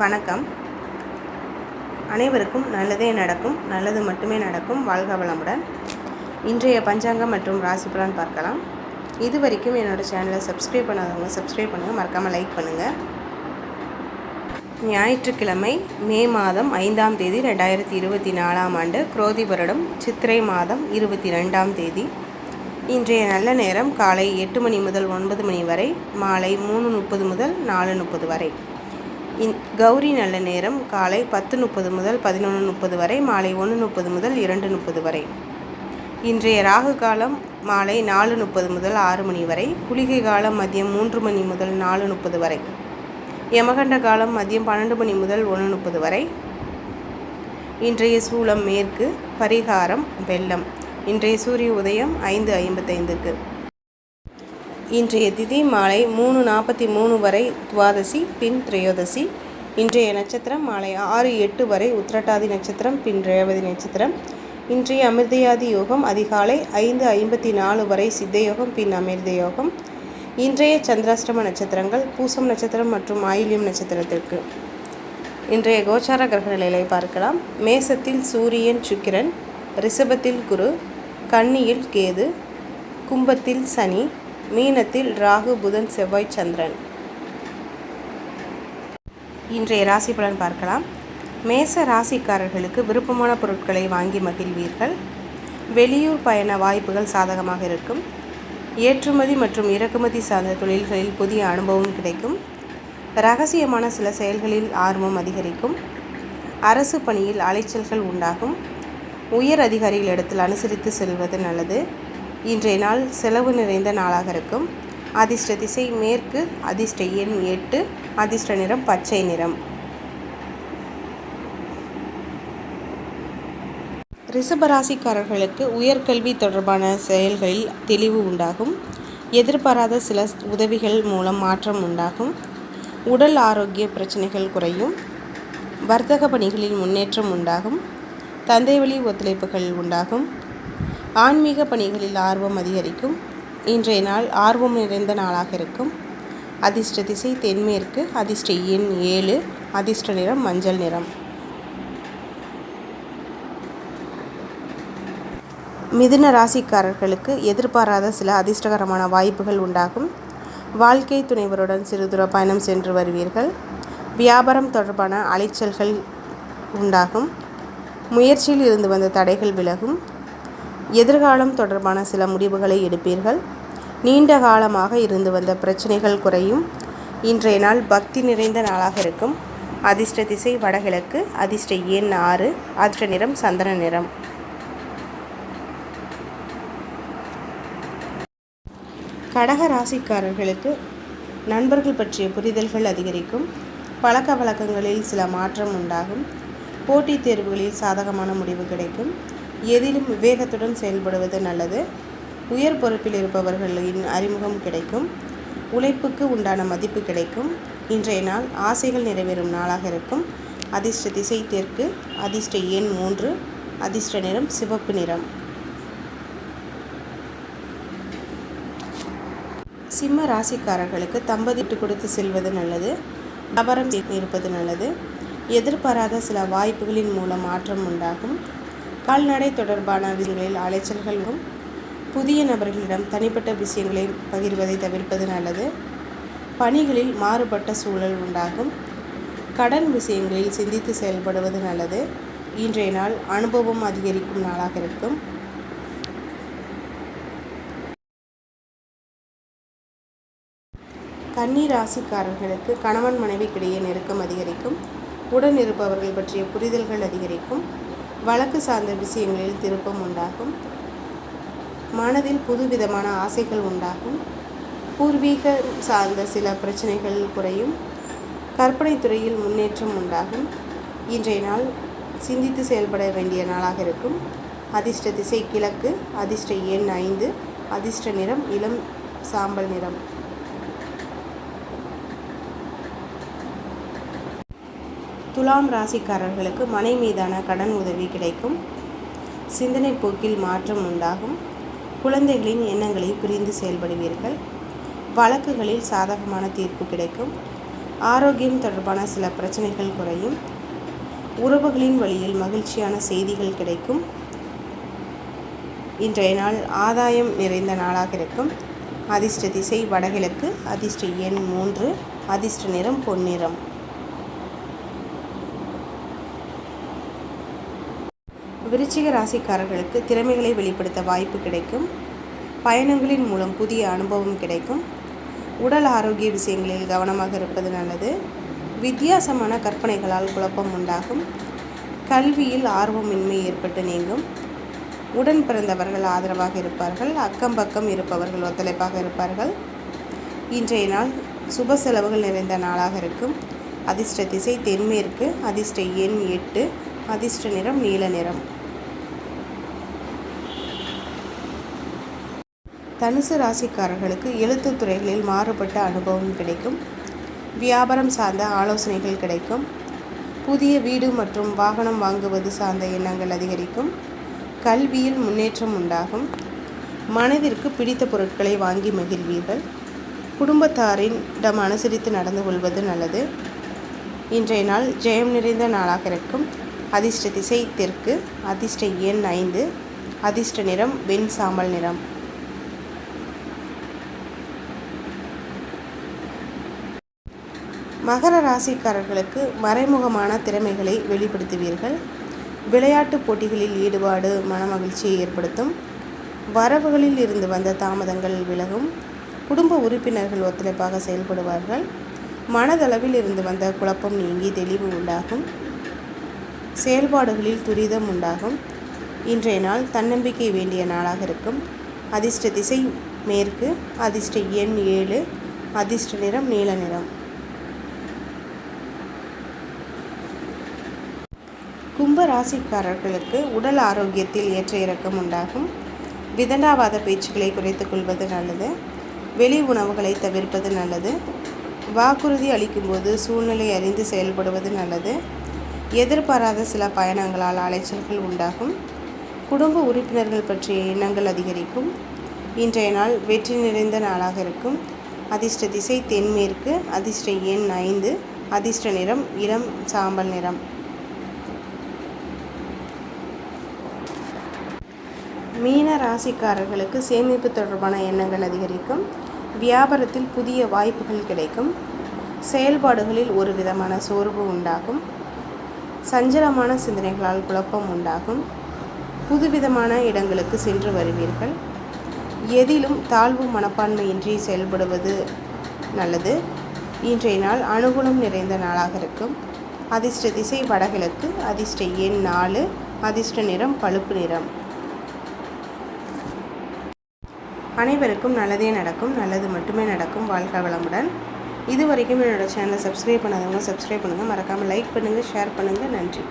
வணக்கம். அனைவருக்கும் நல்லதே நடக்கும் நல்லது மட்டுமே நடக்கும். வாழ்க வளமுடன். இன்றைய பஞ்சாங்கம் மற்றும் ராசி பலன் பார்க்கலாம். இது வரைக்கும் என்னோட சேனலை சப்ஸ்கிரைப் பண்ணாதவங்க சப்ஸ்கிரைப் பண்ணுங்கள் மறக்காமல் லைக் பண்ணுங்கள் ஞாயிற்றுக்கிழமை மே மாதம் ஐந்தாம் தேதி ரெண்டாயிரத்தி இருபத்தி நாலாம் ஆண்டு குரோதி வருடம் சித்திரை மாதம் இருபத்தி ரெண்டாம் தேதி. இன்றைய நல்ல நேரம் காலை எட்டு மணி முதல் ஒன்பது மணி வரை மாலை மூணு முப்பது முதல் நாலு முப்பது வரை. இன் கௌரி நல்ல நேரம் காலை பத்து முப்பது முதல் பதினொன்று முப்பது வரை மாலை ஒன்று முப்பது முதல் இரண்டு முப்பது வரை. இன்றைய ராகு காலம் மாலை நாலு முப்பது முதல் ஆறு மணி வரை குளிகை காலம் மதியம் மூன்று மணி முதல் நாலு முப்பது வரை. யமகண்ட காலம் மதியம் பன்னெண்டு மணி முதல் ஒன்று முப்பது வரை. இன்றைய சூளம் மேற்கு பரிகாரம் வெள்ளம். இன்றைய சூரிய உதயம் ஐந்து ஐம்பத்தைந்துக்கு. இன்றைய திதி மாலை மூணு நாற்பத்தி மூணு வரை துவாதசி பின் திரையோதசி. இன்றைய நட்சத்திரம் மாலை ஆறு எட்டு வரை உத்திரட்டாதி நட்சத்திரம் பின் ரேவதி நட்சத்திரம். இன்றைய அமிர்தயாதி யோகம் அதிகாலை ஐந்து ஐம்பத்தி நாலு வரை சித்த யோகம் பின் அமிர்த யோகம். இன்றைய சந்திராஷ்டம நட்சத்திரங்கள் பூசம் நட்சத்திரம் மற்றும் ஆயுள்யம் நட்சத்திரத்திற்கு. இன்றைய கோச்சார கிரக நிலையை பார்க்கலாம். மேசத்தில் சூரியன் சுக்கிரன் ரிஷபத்தில் குரு கன்னியில் கேது கும்பத்தில் சனி மீனத்தில் ராகு புதன் செவ்வாய் சந்திரன். இன்றைய ராசி பலன் பார்க்கலாம். மேச ராசிக்காரர்களுக்கு விருப்பமான பொருட்களை வாங்கி மகிழ்வீர்கள். வெளியூர் பயண வாய்ப்புகள் சாதகமாக இருக்கும். ஏற்றுமதி மற்றும் இறக்குமதி சார்ந்த தொழில்களில் புதிய அனுபவம் கிடைக்கும். ரகசியமான சில செயல்களில் ஆர்வம் அதிகரிக்கும். அரசு பணியில் அலைச்சல்கள் உண்டாகும். உயர் அதிகாரிகளிடத்தில் அனுசரித்து செல்வது நல்லது. இன்றைய நாள் செலவு நிறைந்த நாளாக இருக்கும். அதிர்ஷ்ட திசை மேற்கு அதிர்ஷ்ட எண் எட்டு அதிர்ஷ்ட நிறம் பச்சை நிறம். ரிஷபராசிக்காரர்களுக்கு உயர்கல்வி தொடர்பான செயல்களில் தெளிவு உண்டாகும். எதிர்பாராத சில உதவிகள் மூலம் மாற்றம் உண்டாகும். உடல் ஆரோக்கிய பிரச்சனைகள் குறையும். வர்த்தக பணிகளில் முன்னேற்றம் உண்டாகும். தந்தைவழி ஒத்துழைப்புகள் உண்டாகும். ஆன்மீக பணிகளில் ஆர்வம் அதிகரிக்கும். இன்றைய நாள் ஆர்வம் நிறைந்த நாளாக இருக்கும். அதிர்ஷ்ட திசை தென்மேற்கு அதிர்ஷ்ட எண் ஏழு அதிர்ஷ்ட நிறம் மஞ்சள் நிறம். மிதுன ராசிக்காரர்களுக்கு எதிர்பாராத சில அதிர்ஷ்டகரமான வாய்ப்புகள் உண்டாகும். வாழ்க்கை துணைவருடன் சிறுதூர பயணம் சென்று வருவீர்கள். வியாபாரம் தொடர்பான அலைச்சல்கள் உண்டாகும். முயற்சியில் இருந்து வந்த தடைகள் விலகும். எதிர்காலம் தொடர்பான சில முடிவுகளை எடுப்பீர்கள். நீண்ட காலமாக இருந்து வந்த பிரச்சனைகள் குறையும். இன்றைய நாள் பக்தி நிறைந்த நாளாக இருக்கும். அதிர்ஷ்ட திசை வடகிழக்கு அதிர்ஷ்ட எண் ஆறு அதிர்ஷ்ட நிறம் சந்தன நிறம். கடக ராசிக்காரர்களுக்கு நண்பர்கள் பற்றிய புரிதல்கள் அதிகரிக்கும். பழக்க வழக்கங்களில் சில மாற்றம் உண்டாகும். போட்டித் தேர்வுகளில் சாதகமான முடிவு கிடைக்கும். எதிலும் விவேகத்துடன் செயல்படுவது நல்லது. உயர் பொறுப்பில் இருப்பவர்களின் அறிமுகம் கிடைக்கும். உழைப்புக்கு உண்டான மதிப்பு கிடைக்கும். இன்றைய நாள் ஆசைகள் நிறைவேறும் நாளாக இருக்கும். அதிர்ஷ்ட திசை தெற்கு அதிர்ஷ்ட எண் மூன்று அதிர்ஷ்ட நிறம் சிவப்பு நிறம். சிம்ம ராசிக்காரர்களுக்கு தம்பதிட்டு கொடுத்து செல்வது நல்லது. வியாபாரம் இருப்பது நல்லது. எதிர்பாராத சில வாய்ப்புகளின் மூலம் மாற்றம் உண்டாகும். கால்நடை தொடர்பான விஷயங்களில் அலைச்சல்களும் புதிய நபர்களிடம் தனிப்பட்ட விஷயங்களை பகிர்வதை தவிர்ப்பது நல்லது. பணிகளில் மாறுபட்ட சூழல் உண்டாகும். கடன் விஷயங்களில் சிந்தித்து செயல்படுவது நல்லது. இன்றைய நாள் அனுபவம் அதிகரிக்கும் நாளாக இருக்கும். கன்னி ராசிக்காரர்களுக்கு கணவன் மனைவிக்கிடையே நெருக்கம் அதிகரிக்கும். உடன் இருப்பவர்கள் பற்றிய புரிதல்கள் அதிகரிக்கும். வழக்கு சார்ந்த விஷயங்களில் திருப்பம் உண்டாகும். மனதில் புதுவிதமான ஆசைகள் உண்டாகும். பூர்வீக சார்ந்த சில பிரச்சனைகள் குறையும். கற்பனை துறையில் முன்னேற்றம் உண்டாகும். இன்றைய நாள் சிந்தித்து செயல்பட வேண்டிய நாளாக இருக்கும். அதிர்ஷ்ட திசை கிழக்கு அதிர்ஷ்ட எண் ஐந்து அதிர்ஷ்ட நிறம் இளம் சாம்பல் நிறம். துலாம் ராசிக்காரர்களுக்கு மனை மீதான கடன் உதவி கிடைக்கும். சிந்தனை போக்கில் மாற்றம் உண்டாகும். குழந்தைகளின் எண்ணங்களை பிரிந்து செயல்படுவீர்கள். வழக்குகளில் சாதகமான தீர்ப்பு கிடைக்கும். ஆரோக்கியம் தொடர்பான சில பிரச்சனைகள் குறையும். உறவுகளின் வழியில் மகிழ்ச்சியான செய்திகள் கிடைக்கும். இன்றைய நாள் ஆதாயம் நிறைந்த நாளாக இருக்கும். அதிர்ஷ்ட திசை வடகிழக்கு அதிர்ஷ்ட எண் மூன்று அதிர்ஷ்ட நிறம் பொன்னிறம். விருச்சிக ராசிக்காரர்களுக்கு திறமைகளை வெளிப்படுத்த வாய்ப்பு கிடைக்கும். பயணங்களின் மூலம் புதிய அனுபவம் கிடைக்கும். உடல் ஆரோக்கிய விஷயங்களில் கவனமாக இருப்பது நல்லது. வித்தியாசமான கற்பனைகளால் குழப்பம் உண்டாகும். கல்வியில் ஆர்வமின்மை ஏற்பட்டு நீங்கும். உடன் பிறந்தவர்கள் ஆதரவாக இருப்பார்கள். அக்கம் பக்கம் இருப்பவர்கள் ஒத்துழைப்பாக இருப்பார்கள். இன்றைய நாள் சுப செலவுகள் நிறைந்த நாளாக இருக்கும். அதிர்ஷ்ட திசை தென்மேற்கு அதிர்ஷ்ட எண் எட்டு அதிர்ஷ்ட நிறம் நீல நிறம். தனுசு ராசிக்காரர்களுக்கு எழுத்து துறைகளில் மாறுபட்ட அனுபவம் கிடைக்கும். வியாபாரம் சார்ந்த ஆலோசனைகள் கிடைக்கும். புதிய வீடு மற்றும் வாகனம் வாங்குவது சார்ந்த எண்ணங்கள் அதிகரிக்கும். கல்வியில் முன்னேற்றம் உண்டாகும். மனதிற்கு பிடித்த பொருட்களை வாங்கி மகிழ்வீர்கள். குடும்பத்தாரிடம் அனுசரித்து நடந்து கொள்வது நல்லது. இன்றைய நாள் ஜெயம் நிறைந்த நாளாக இருக்கும். அதிர்ஷ்ட திசை தெற்கு அதிர்ஷ்ட எண் ஐந்து அதிர்ஷ்ட நிறம் வெண் சாம்பல் நிறம். மகர ராசிக்காரர்களுக்கு மறைமுகமான திறமைகளை வெளிப்படுத்துவீர்கள். விளையாட்டுப் போட்டிகளில் ஈடுபாடு மனமகிழ்ச்சியை ஏற்படுத்தும். வரவுகளில் இருந்து வந்த தாமதங்கள் விலகும். குடும்ப உறுப்பினர்கள் ஒத்துழைப்பாக செயல்படுவார்கள். மனதளவில் இருந்து வந்த குழப்பம் நீங்கி தெளிவு உண்டாகும். செயல்பாடுகளில் துரிதம் உண்டாகும். இன்றைய நாள் தன்னம்பிக்கை வேண்டிய நாளாக இருக்கும். அதிர்ஷ்ட திசை மேற்கு அதிர்ஷ்ட எண் ஏழு அதிர்ஷ்ட நிறம் நீல நிறம். கும்ப ராசிக்காரர்களுக்கு உடல் ஆரோக்கியத்தில் ஏற்ற இறக்கம் உண்டாகும். விதண்டாவாத பேச்சுக்களை குறைத்துக் கொள்வது நல்லது. வெளி உணவுகளை தவிர்ப்பது நல்லது. வாக்குறுதி அளிக்கும்போது சூழ்நிலை அறிந்து செயல்படுவது நல்லது. எதிர்பாராத சில பயணங்களால் அலைச்சல்கள் உண்டாகும். குடும்ப உறுப்பினர்கள் பற்றிய எண்ணங்கள் அதிகரிக்கும். இன்றைய நாள் வெற்றி நிறைந்த நாளாக இருக்கும். அதிர்ஷ்ட திசை தென்மேற்கு அதிர்ஷ்ட எண் ஐந்து அதிர்ஷ்ட நிறம் இளம் சாம்பல் நிறம். மீன ராசிக்காரர்களுக்கு சேமிப்பு தொடர்பான எண்ணங்கள் அதிகரிக்கும். வியாபாரத்தில் புதிய வாய்ப்புகள் கிடைக்கும். செயல்பாடுகளில் ஒரு விதமான சோர்வு உண்டாகும். சஞ்சலமான சிந்தனைகளால் குழப்பம் உண்டாகும். புதுவிதமான இடங்களுக்கு சென்று வருவீர்கள். எதிலும் தாழ்வு மனப்பான்மையின்றி செயல்படுவது நல்லது. இன்றைய நாள் அனுகுணம் நிறைந்த நாளாக இருக்கும். அதிர்ஷ்ட திசை வடகிழக்கு அதிர்ஷ்ட எண் நாலு அதிர்ஷ்ட நிறம் பழுப்பு நிறம். அனைவருக்கும் நல்லதே நடக்கும் நல்லது மட்டுமே நடக்கும் வாழ்க்கை வளமுடன். இது வரைக்கும் என்னோடய சேனலை சப்ஸ்கிரைப் பண்ணாதவங்க சப்ஸ்கிரைப் பண்ணுங்கள் மறக்காமல் லைக் பண்ணுங்கள் ஷேர் பண்ணுங்கள் நன்றி.